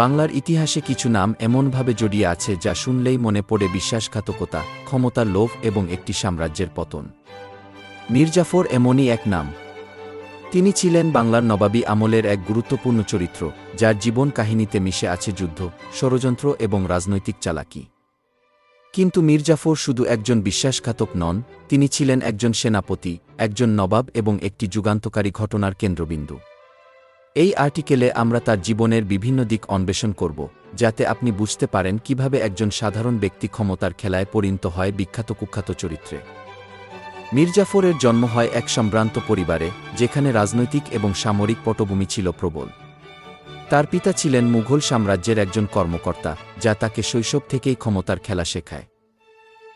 বাংলার ইতিহাসে কিছু নাম এমনভাবে জড়িয়ে আছে যা শুনলেই মনে পড়ে বিশ্বাসঘাতকতা, ক্ষমতার লোভ এবং একটি সাম্রাজ্যের পতন। মীরজাফর এমনই এক নাম। তিনি ছিলেন বাংলার নবাবী আমলের এক গুরুত্বপূর্ণ চরিত্র, যার জীবন কাহিনীতে মিশে আছে যুদ্ধ, ষড়যন্ত্র এবং রাজনৈতিক চালাকি। কিন্তু মীরজাফর শুধু একজন বিশ্বাসঘাতক নন, তিনি ছিলেন একজন সেনাপতি, একজন নবাব এবং একটি যুগান্তকারী ঘটনার কেন্দ্রবিন্দু। এই আর্টিকেলে আমরা তার জীবনের বিভিন্ন দিক অন্বেষণ করব, যাতে আপনি বুঝতে পারেন কীভাবে একজন সাধারণ ব্যক্তি ক্ষমতার খেলায় পরিণত হয় বিখ্যাত কুখ্যাত চরিত্রে। মীরজাফরের জন্ম হয় এক সম্ভ্রান্ত পরিবারে, যেখানে রাজনৈতিক এবং সামরিক পটভূমি ছিল প্রবল। তার পিতা ছিলেন মুঘল সাম্রাজ্যের একজন কর্মকর্তা, যা তাকে শৈশব থেকেই ক্ষমতার খেলা শেখায়।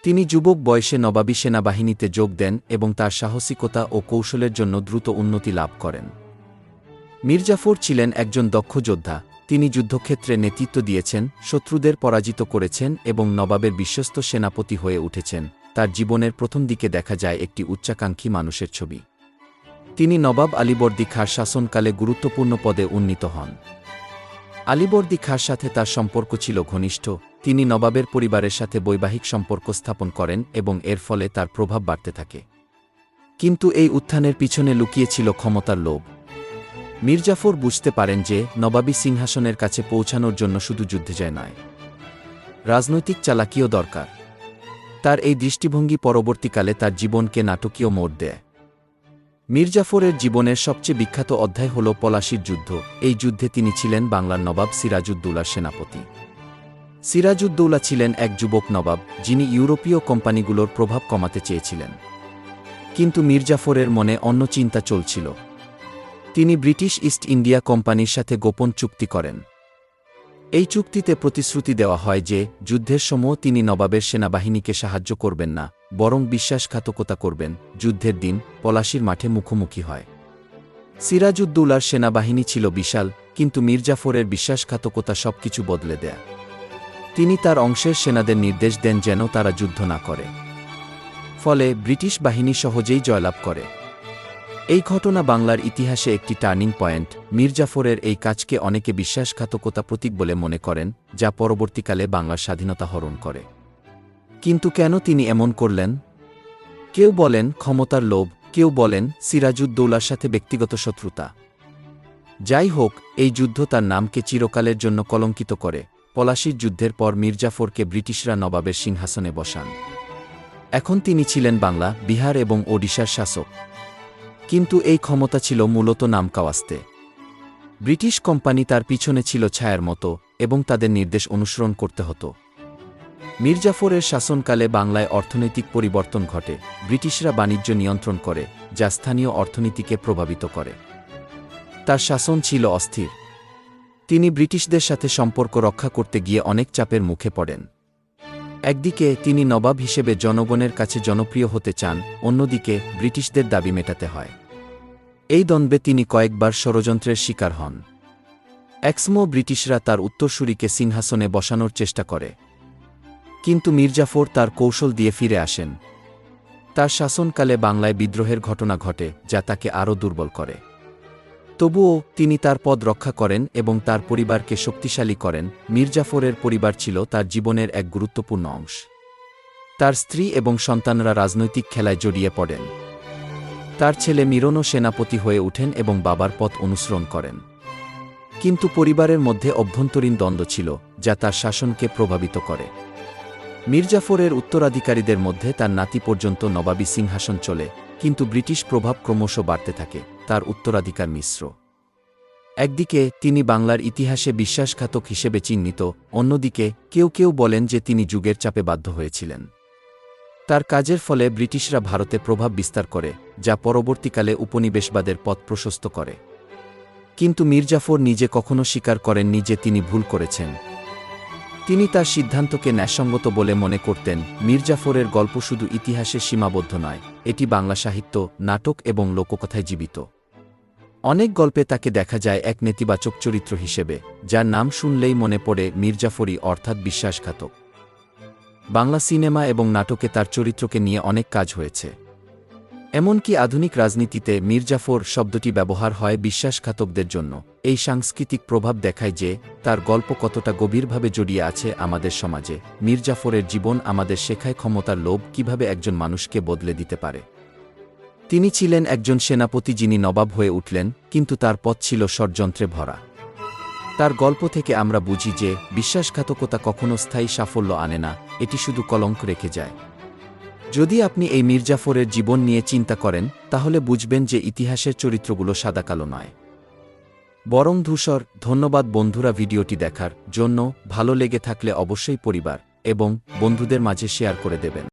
তিনি যুবক বয়সে নবাবী সেনাবাহিনীতে যোগ দেন এবং তার সাহসিকতা ও কৌশলের জন্য দ্রুত উন্নতি লাভ করেন। মীরজাফর ছিলেন একজন দক্ষ যোদ্ধা। তিনি যুদ্ধক্ষেত্রে নেতৃত্ব দিয়েছেন, শত্রুদের পরাজিত করেছেন এবং নবাবের বিশ্বস্ত সেনাপতি হয়ে উঠেছেন। তার জীবনের প্রথম দিকে দেখা যায় একটি উচ্চাকাঙ্ক্ষী মানুষের ছবি। তিনি নবাব আলীবর্দী খার শাসনকালে গুরুত্বপূর্ণ পদে উন্নীত হন। আলীবর্দী খার সাথে তার সম্পর্ক ছিল ঘনিষ্ঠ। তিনি নবাবের পরিবারের সাথে বৈবাহিক সম্পর্ক স্থাপন করেন এবং এর ফলে তার প্রভাব বাড়তে থাকে। কিন্তু এই উত্থানের পিছনে লুকিয়েছিল ক্ষমতার লোভ। মীরজাফর বুঝতে পারেন যে নবাবী সিংহাসনের কাছে পৌঁছানোর জন্য শুধু যুদ্ধে যায় নয়। রাজনৈতিক চালাকিও দরকার। তার এই দৃষ্টিভঙ্গি পরবর্তীকালে তার জীবনকে নাটকীয় মোড় দেয়। মীরজাফরের জীবনের সবচেয়ে বিখ্যাত অধ্যায় হল পলাশির যুদ্ধ। এই যুদ্ধে তিনি ছিলেন বাংলার নবাব সিরাজউদ্দৌলার সেনাপতি। সিরাজউদ্দৌলা ছিলেন এক যুবক নবাব, যিনি ইউরোপীয় কোম্পানিগুলোর প্রভাব কমাতে চেয়েছিলেন। কিন্তু মীরজাফরের মনে অন্য চিন্তা চলছিল। তিনি ব্রিটিশ ইস্ট ইন্ডিয়া কোম্পানির সাথে গোপন চুক্তি করেন। এই চুক্তিতে প্রতিশ্রুতি দেওয়া হয় যে, যুদ্ধের সময় তিনি নবাবের সেনাবাহিনীকে সাহায্য করবেন না, বরং বিশ্বাসঘাতকতা করবেন, যুদ্ধের দিন পলাশির মাঠে মুখোমুখি হয়। সিরাজউদ্দৌলার সেনাবাহিনী ছিল বিশাল, কিন্তু মির্জাফরের বিশ্বাসঘাতকতা সবকিছু বদলে দেয়। তিনি তার অংশের সেনাদের নির্দেশ দেন যেন তারা যুদ্ধ না করে। ফলে ব্রিটিশ বাহিনী সহজেই জয়লাভ করে। এই ঘটনা বাংলার ইতিহাসে একটি টার্নিং পয়েন্ট। মীরজাফরের এই কাজকে অনেকে বিশ্বাসঘাতকতা প্রতীক বলে মনে করেন, যা পরবর্তীকালে বাংলার স্বাধীনতা হরণ করে। কিন্তু কেন তিনি এমন করলেন? কেউ বলেন ক্ষমতার লোভ, কেউ বলেন সিরাজউদ্দৌলার সাথে ব্যক্তিগত শত্রুতা। যাই হোক, এই যুদ্ধ তার নামকে চিরকালের জন্য কলঙ্কিত করে। পলাশির যুদ্ধের পর মীরজাফরকে ব্রিটিশরা নবাবের সিংহাসনে বসান। এখন তিনি ছিলেন বাংলা, বিহার এবং ওডিশার শাসক। কিন্তু এই ক্ষমতা ছিল মূলত নামকাওয়াস্তে। ব্রিটিশ কোম্পানি তার পিছনে ছিল ছায়ার মতো এবং তাদের নির্দেশ অনুসরণ করতে হতো। মীরজাফরের শাসনকালে বাংলায় অর্থনৈতিক পরিবর্তন ঘটে, ব্রিটিশরা বাণিজ্য নিয়ন্ত্রণ করে, যা স্থানীয় অর্থনীতিকে প্রভাবিত করে। তার শাসন ছিল অস্থির। তিনি ব্রিটিশদের সাথে সম্পর্ক রক্ষা করতে গিয়ে অনেক চাপের মুখে পড়েন। একদিকে তিনি নবাব হিসেবে জনগণের কাছে জনপ্রিয় হতে চান, অন্যদিকে ব্রিটিশদের দাবি মেটাতে হয়। এই দ্বন্দ্বে তিনি কয়েকবার ষড়যন্ত্রের শিকার হন। একসমো ব্রিটিশরা তার উত্তরসূরিকে সিংহাসনে বসানোর চেষ্টা করে। কিন্তু মীরজাফর তার কৌশল দিয়ে ফিরে আসেন। তার শাসনকালে বাংলায় বিদ্রোহের ঘটনা ঘটে, যা তাকে আরও দুর্বল করে। তবুও তিনি তার পদ রক্ষা করেন এবং তার পরিবারকে শক্তিশালী করেন। মীরজাফরের পরিবার ছিল তার জীবনের এক গুরুত্বপূর্ণ অংশ। তার স্ত্রী এবং সন্তানরা রাজনৈতিক খেলায় জড়িয়ে পড়েন। তার ছেলে মিরনও সেনাপতি হয়ে ওঠেন এবং বাবার পথ অনুসরণ করেন। কিন্তু পরিবারের মধ্যে অভ্যন্তরীণ দ্বন্দ্ব ছিল, যা তার শাসনকে প্রভাবিত করে। মীরজাফরের উত্তরাধিকারীদের মধ্যে তার নাতি পর্যন্ত নবাবী সিংহাসন চলে কিন্তু ব্রিটিশ প্রভাব ক্রমশ বাড়তে থাকে, তার উত্তরাধিকার মিশ্র। একদিকে, তিনি বাংলার ইতিহাসে বিশ্বাসঘাতক হিসেবে চিহ্নিত, অন্যদিকে, কেউ কেউ বলেন যে তিনি যুগের চাপে বাধ্য হয়েছিলেন। তার কাজের ফলে ব্রিটিশরা ভারতে প্রভাব বিস্তার করে, যা পরবর্তীকালে উপনিবেশবাদের পথ প্রশস্ত করে। কিন্তু মীরজাফর নিজে কখনো স্বীকার করেননি যে তিনি ভুল করেছেন। তিনি তার সিদ্ধান্তকে ন্যায়সঙ্গত বলে মনে করতেন, মীরজাফরের গল্প শুধু ইতিহাসে সীমাবদ্ধ নয়, এটি বাংলা সাহিত্য, নাটক এবং লোককথায় জীবিত। অনেক গল্পে তাকে দেখা যায় এক নেতিবাচক চরিত্র হিসেবে, যার নাম শুনলেই মনে পড়ে মীরজাফরি অর্থাৎ বিশ্বাসঘাতক। বাংলা সিনেমা এবং নাটকে তার চরিত্রকে নিয়ে অনেক কাজ হয়েছে। এমনকি আধুনিক রাজনীতিতে মির্জাফর শব্দটি ব্যবহার হয় বিশ্বাসঘাতকদের জন্য। এই সাংস্কৃতিক প্রভাব দেখায় যে, তার গল্প কতটা গভীরভাবে জড়িয়ে আছে আমাদের সমাজে। মির্জাফরের জীবন আমাদের শেখায় ক্ষমতার লোভ কীভাবে একজন মানুষকে বদলে দিতে পারে। তিনি ছিলেন একজন সেনাপতি যিনি নবাব হয়ে উঠলেন, কিন্তু তার পথ ছিল ষড়যন্ত্রে ভরা। তার গল্প থেকে আমরা বুঝি যে, বিশ্বাসঘাতকতা কখনো স্থায়ী সাফল্য আনে না, এটি শুধু কলঙ্ক রেখে যায়। যদি আপনি এই মির্জাফরের জীবন নিয়ে চিন্তা করেন, তাহলে বুঝবেন যে ইতিহাসের চরিত্রগুলো সাদাকালো নয়। বরং ধূসর, ধন্যবাদ বন্ধুরা ভিডিওটি দেখার জন্য ভালো লেগে থাকলে অবশ্যই পরিবার এবং বন্ধুদের মাঝে শেয়ার করে দেবেন।